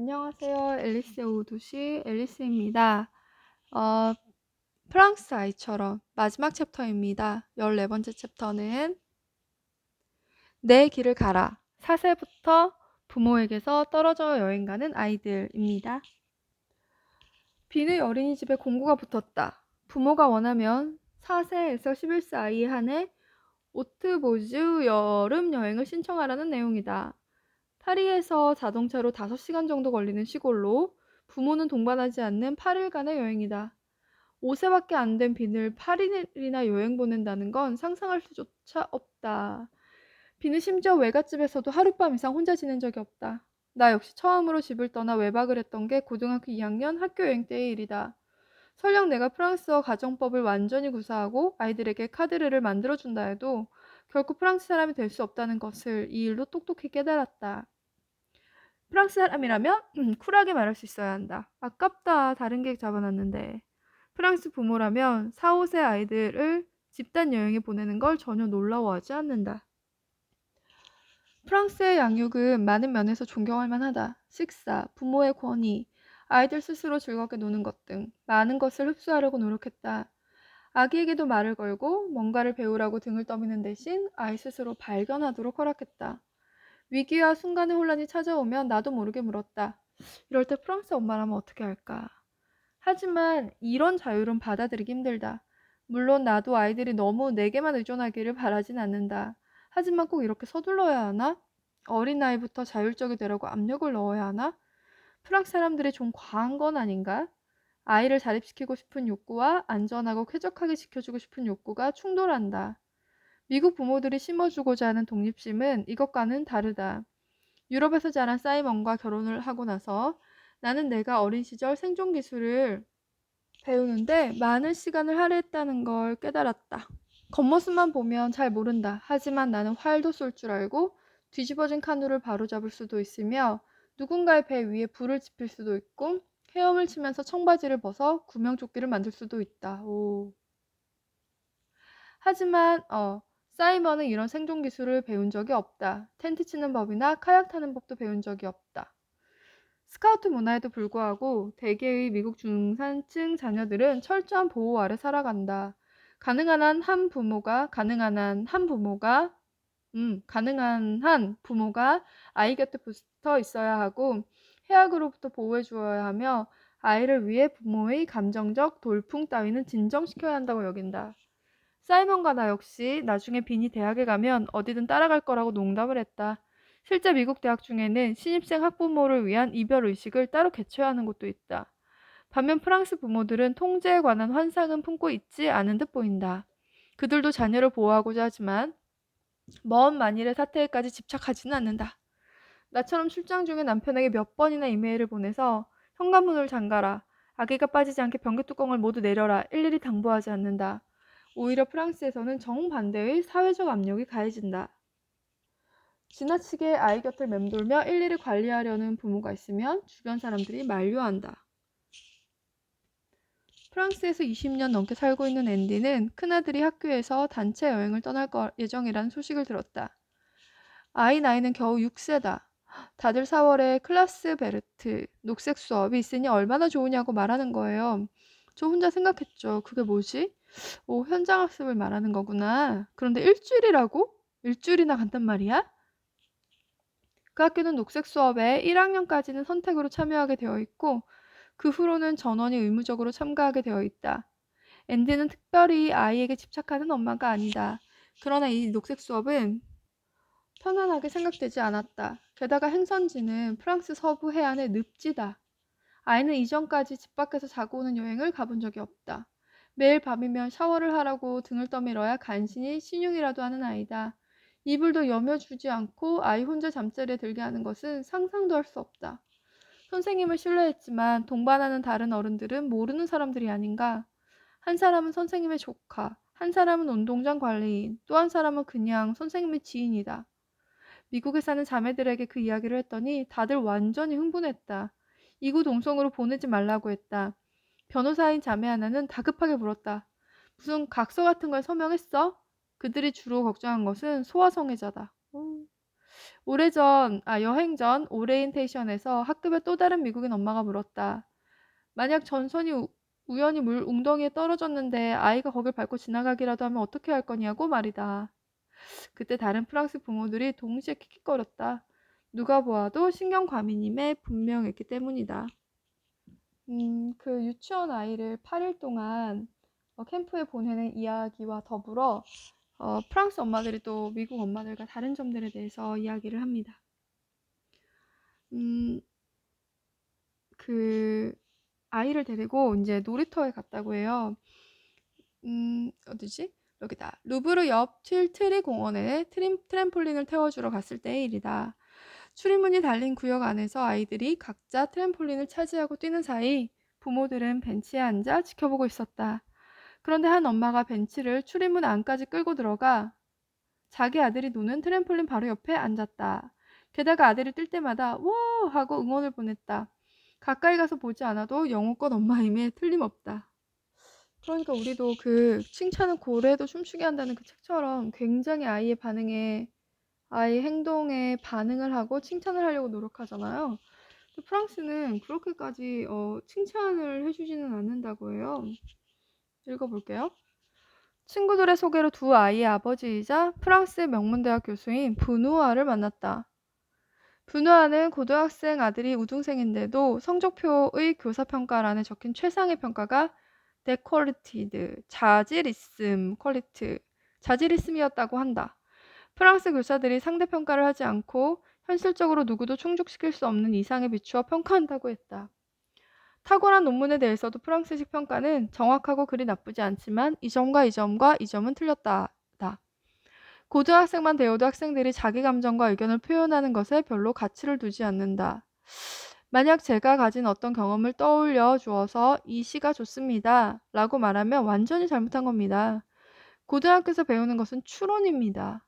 안녕하세요. 앨리스의 오후 도시 앨리스입니다. 어, 프랑스 아이처럼 마지막 챕터입니다. 14번째 챕터는 내 길을 가라. 4세부터 부모에게서 떨어져 여행 가는 아이들입니다. 비누 어린이집에 공고가 붙었다. 부모가 원하면 4세에서 11세 아이 한해 오트보즈 여름 여행을 신청하라는 내용이다. 파리에서 자동차로 5시간 정도 걸리는 시골로 부모는 동반하지 않는 8일간의 여행이다. 5세밖에 안 된 빈을 8일이나 여행 보낸다는 건 상상할 수조차 없다. 빈은 심지어 외갓집에서도 하룻밤 이상 혼자 지낸 적이 없다. 나 역시 처음으로 집을 떠나 외박을 했던 게 고등학교 2학년 학교 여행 때의 일이다. 설령 내가 프랑스어 가정법을 완전히 구사하고 아이들에게 카드르를 만들어준다 해도 결코 프랑스 사람이 될 수 없다는 것을 이 일로 똑똑히 깨달았다. 프랑스 사람이라면 음, 쿨하게 말할 수 있어야 한다. 아깝다. 다른 계획 잡아놨는데. 프랑스 부모라면 4, 5세 아이들을 집단 여행에 보내는 걸 전혀 놀라워하지 않는다. 프랑스의 양육은 많은 면에서 존경할 만하다. 식사, 부모의 권위, 아이들 스스로 즐겁게 노는 것 등 많은 것을 흡수하려고 노력했다. 아기에게도 말을 걸고 뭔가를 배우라고 등을 떠미는 대신 아이 스스로 발견하도록 허락했다. 위기와 순간의 혼란이 찾아오면 나도 모르게 물었다. 이럴 때 프랑스 엄마라면 어떻게 할까? 하지만 이런 자유는 받아들이기 힘들다. 물론 나도 아이들이 너무 내게만 의존하기를 바라진 않는다. 하지만 꼭 이렇게 서둘러야 하나? 어린 나이부터 자율적이 되라고 압력을 넣어야 하나? 프랑스 사람들이 좀 과한 건 아닌가? 아이를 자립시키고 싶은 욕구와 안전하고 쾌적하게 지켜주고 싶은 욕구가 충돌한다. 미국 부모들이 심어주고자 하는 독립심은 이것과는 다르다. 유럽에서 자란 사이먼과 결혼을 하고 나서 나는 내가 어린 시절 생존 기술을 배우는데 많은 시간을 할애했다는 걸 깨달았다. 겉모습만 보면 잘 모른다. 하지만 나는 활도 쏠 줄 알고 뒤집어진 카누를 바로잡을 수도 있으며 누군가의 배 위에 불을 지필 수도 있고 헤엄을 치면서 청바지를 벗어 구명조끼를 만들 수도 있다. 오. 하지만 어, 사이먼은 이런 생존 기술을 배운 적이 없다. 텐트 치는 법이나 카약 타는 법도 배운 적이 없다. 스카우트 문화에도 불구하고 대개의 미국 중산층 자녀들은 철저한 보호 아래 살아간다. 가능한 한 한 부모가 가능한 한 한 부모가 음, 가능한 한 부모가 아이 곁에 붙어 있어야 하고 해악으로부터 보호해 주어야 하며 아이를 위해 부모의 감정적 돌풍 따위는 진정시켜야 한다고 여긴다. 사이먼과 나 역시 나중에 빈이 대학에 가면 어디든 따라갈 거라고 농담을 했다. 실제 미국 대학 중에는 신입생 학부모를 위한 이별 의식을 따로 개최하는 하 곳도 있다. 반면 프랑스 부모들은 통제에 관한 환상은 품고 있지 않은 듯 보인다. 그들도 자녀를 보호하고자 하지만 먼 만일의 사태에까지 집착하지는 않는다. 나처럼 출장 중에 남편에게 몇 번이나 이메일을 보내서 현관문을 잠가라. 아기가 빠지지 않게 변기 뚜껑을 모두 내려라. 일일이 당부하지 않는다. 오히려 프랑스에서는 정반대의 사회적 압력이 가해진다. 지나치게 아이 곁을 맴돌며 일일이 관리하려는 부모가 있으면 주변 사람들이 만류한다. 프랑스에서 20년 넘게 살고 있는 앤디는 큰아들이 학교에서 단체 여행을 떠날 예정이라는 소식을 들었다. 아이 나이는 겨우 6세다. 다들 4월에 클라스 베르트 녹색 수업이 있으니 얼마나 좋으냐고 말하는 거예요. 저 혼자 생각했죠. 그게 뭐지? 오, 현장 학습을 말하는 거구나. 그런데 일주일이라고? 일주일이나 간단 말이야? 그 학교는 녹색 수업에 1학년까지는 선택으로 참여하게 되어 있고 그 후로는 전원이 의무적으로 참가하게 되어 있다. 앤디는 특별히 아이에게 집착하는 엄마가 아니다. 그러나 이 녹색 수업은 편안하게 생각되지 않았다. 게다가 행선지는 프랑스 서부 해안의 늪지다. 아이는 이전까지 집 밖에서 자고 오는 여행을 가본 적이 없다. 매일 밤이면 샤워를 하라고 등을 떠밀어야 간신히 신용이라도 하는 아이다. 이불도 여며주지 않고 아이 혼자 잠자리에 들게 하는 것은 상상도 할 수 없다. 선생님을 신뢰했지만 동반하는 다른 어른들은 모르는 사람들이 아닌가. 한 사람은 선생님의 조카, 한 사람은 운동장 관리인, 또 한 사람은 그냥 선생님의 지인이다. 미국에 사는 자매들에게 그 이야기를 했더니 다들 완전히 흥분했다. 이구 동성으로 보내지 말라고 했다. 변호사인 자매 하나는 다급하게 물었다. 무슨 각서 같은 걸 서명했어? 그들이 주로 걱정한 것은 소아성애자다. 오. 오래전, 아, 여행 전 오리엔테이션에서 학급의 또 다른 미국인 엄마가 물었다. 만약 전선이 우, 우연히 물 웅덩이에 떨어졌는데 아이가 거길 밟고 지나가기라도 하면 어떻게 할 거냐고 말이다. 그때 다른 프랑스 부모들이 동시에 킥킥거렸다. 누가 보아도 신경 과민임에 분명했기 때문이다. 음, 그 유치원 아이를 8일 동안 어, 캠프에 보내는 이야기와 더불어 어, 프랑스 엄마들이 또 미국 엄마들과 다른 점들에 대해서 이야기를 합니다. 음, 그 아이를 데리고 이제 놀이터에 갔다고 해요. 음, 어디지? 여기다. 루브르 옆 틸트리 공원에 트림, 트램폴린을 태워주러 갔을 때의 일이다. 출입문이 달린 구역 안에서 아이들이 각자 트램폴린을 차지하고 뛰는 사이 부모들은 벤치에 앉아 지켜보고 있었다. 그런데 한 엄마가 벤치를 출입문 안까지 끌고 들어가 자기 아들이 노는 트램폴린 바로 옆에 앉았다. 게다가 아들이 뛸 때마다 와 하고 응원을 보냈다. 가까이 가서 보지 않아도 영웅껏 엄마임에 틀림없다. 그러니까 우리도 그 칭찬은 고래도 춤추게 한다는 그 책처럼 굉장히 아이의 반응에 아이 행동에 반응을 하고 칭찬을 하려고 노력하잖아요. 프랑스는 그렇게까지 어, 칭찬을 해주지는 않는다고 해요. 읽어볼게요. 친구들의 소개로 두 아이의 아버지이자 프랑스 명문대학 교수인 부누아를 만났다. 부누아는 고등학생 아들이 우등생인데도 성적표의 교사평가란에 적힌 최상의 평가가 데퀄리티드, 자질있음, 퀄리트, 자질있음이었다고 한다. 프랑스 교사들이 상대 평가를 하지 않고 현실적으로 누구도 충족시킬 수 없는 이상에 비추어 평가한다고 했다. 탁월한 논문에 대해서도 프랑스식 평가는 정확하고 그리 나쁘지 않지만 이 점과 이 점과 이 점은 틀렸다. 고등학생만 되어도 학생들이 자기 감정과 의견을 표현하는 것에 별로 가치를 두지 않는다. 만약 제가 가진 어떤 경험을 떠올려 주어서 이 시가 좋습니다. 라고 말하면 완전히 잘못한 겁니다. 고등학교에서 배우는 것은 추론입니다.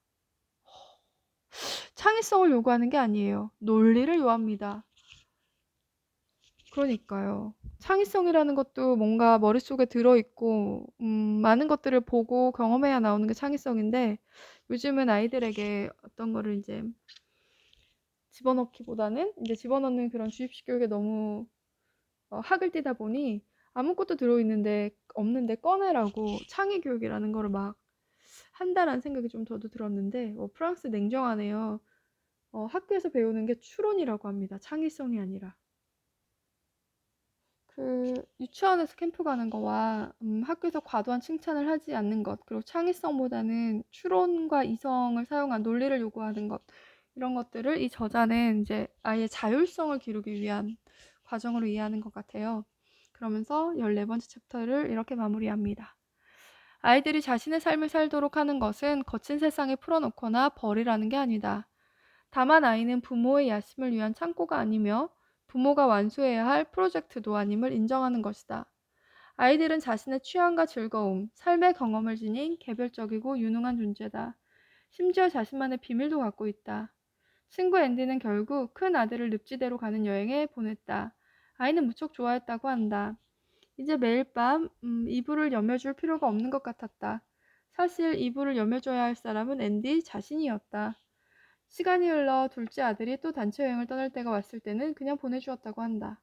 창의성을 요구하는 게 아니에요. 논리를 요합니다. 그러니까요. 창의성이라는 것도 뭔가 머릿속에 들어 있고, 음, 많은 것들을 보고 경험해야 나오는 게 창의성인데, 요즘은 아이들에게 어떤 거를 이제 집어넣기보다는 이제 집어넣는 그런 주입식 교육에 너무 어, 학을 띄다 보니 아무것도 들어 있는데, 없는데 꺼내라고 창의 교육이라는 거를 막 한다라는 생각이 좀 저도 들었는데, 어, 프랑스 냉정하네요. 어, 학교에서 배우는 게 추론이라고 합니다. 창의성이 아니라. 그 유치원에서 캠프 가는 거와 음, 학교에서 과도한 칭찬을 하지 않는 것, 그리고 창의성보다는 추론과 이성을 사용한 논리를 요구하는 것, 이런 것들을 이 저자는 이제 아예 자율성을 기르기 위한 과정으로 이해하는 것 같아요. 그러면서 14번째 챕터를 이렇게 마무리합니다. 아이들이 자신의 삶을 살도록 하는 것은 거친 세상에 풀어놓거나 버리라는 게 아니다. 다만 아이는 부모의 야심을 위한 창고가 아니며 부모가 완수해야 할 프로젝트도 아님을 인정하는 것이다. 아이들은 자신의 취향과 즐거움, 삶의 경험을 지닌 개별적이고 유능한 존재다. 심지어 자신만의 비밀도 갖고 있다. 친구 앤디는 결국 큰 아들을 늪지대로 가는 여행에 보냈다. 아이는 무척 좋아했다고 한다. 이제 매일 밤 음, 이불을 여며줄 필요가 없는 것 같았다. 사실 이불을 여며줘야 할 사람은 앤디 자신이었다. 시간이 흘러 둘째 아들이 또 단체 여행을 떠날 때가 왔을 때는 그냥 보내주었다고 한다.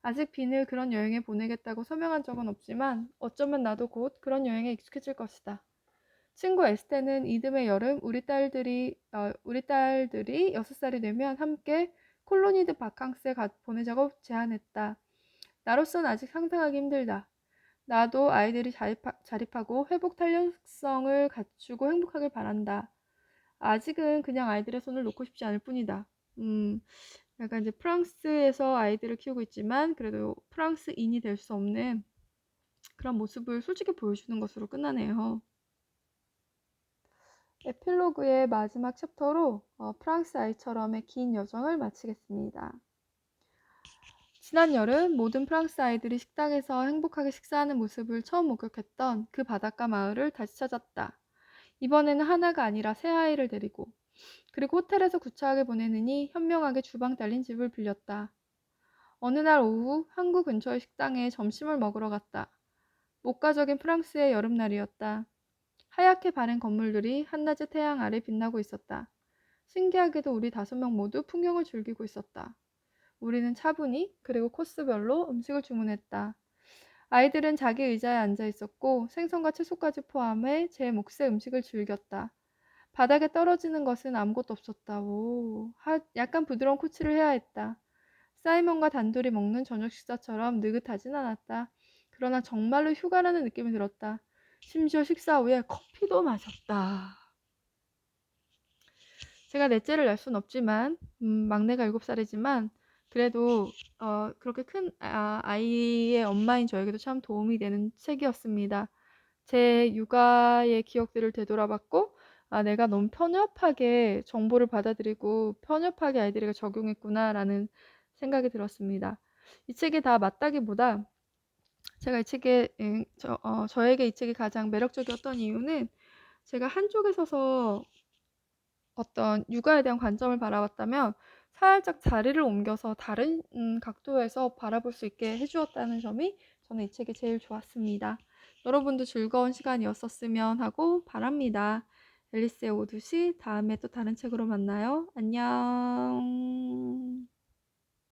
아직 빈을 그런 여행에 보내겠다고 서명한 적은 없지만 어쩌면 나도 곧 그런 여행에 익숙해질 것이다. 친구 에스테는 이듬해 여름 우리 딸들이 어, 우리 딸들이 여섯 살이 되면 함께 콜로니드 바캉스에 가, 보내자고 제안했다. 나로선 아직 상상하기 힘들다. 나도 아이들이 자립하, 자립하 고 회복 탄력성을 갖추고 행복하길 바란다. 아직은 그냥 아이들의 손을 놓고 싶지 않을 뿐이다. 음, 약간 이제 프랑스에서 아이들을 키우고 있지만 그래도 프랑스인이 될 수 없는 그런 모습을 솔직히 보여주는 것으로 끝나네요. 에필로그의 마지막 챕터로 어, 프랑스 아이처럼의 긴 여정을 마치겠습니다. 지난 여름 모든 프랑스 아이들이 식당에서 행복하게 식사하는 모습을 처음 목격했던 그 바닷가 마을을 다시 찾았다. 이번에는 하나가 아니라 세 아이를 데리고 그리고 호텔에서 구차하게 보내느니 현명하게 주방 딸린 집을 빌렸다. 어느 날 오후 항구 근처의 식당에 점심을 먹으러 갔다. 목가적인 프랑스의 여름날이었다. 하얗게 바랜 건물들이 한낮의 태양 아래 빛나고 있었다. 신기하게도 우리 다섯 명 모두 풍경을 즐기고 있었다. 우리는 차분히 그리고 코스별로 음식을 주문했다. 아이들은 자기 의자에 앉아 있었고 생선과 채소까지 포함해 제 몫의 음식을 즐겼다. 바닥에 떨어지는 것은 아무것도 없었다. 오, 하, 약간 부드러운 코치를 해야 했다. 사이먼과 단둘이 먹는 저녁 식사처럼 느긋하진 않았다. 그러나 정말로 휴가라는 느낌이 들었다. 심지어 식사 후에 커피도 마셨다. 제가 넷째를 낼순 없지만, 음, 막내가 일곱 살이지만, 그래도 어, 그렇게 큰 아, 아이의 엄마인 저에게도 참 도움이 되는 책이었습니다. 제 육아의 기억들을 되돌아봤고, 아, 내가 너무 편협하게 정보를 받아들이고 편협하게 아이들에게 적용했구나라는 생각이 들었습니다. 이 책이 다 맞다기보다 제가 이 책에 음, 저, 어, 저에게 이 책이 가장 매력적이었던 이유는 제가 한쪽에 서서 어떤 육아에 대한 관점을 바라봤다면 살짝 자리를 옮겨서 다른 음, 각도에서 바라볼 수 있게 해주었다는 점이 저는 이 책이 제일 좋았습니다. 여러분도 즐거운 시간이었었으면 하고 바랍니다. 앨리스의 오두시 다음에 또 다른 책으로 만나요. 안녕.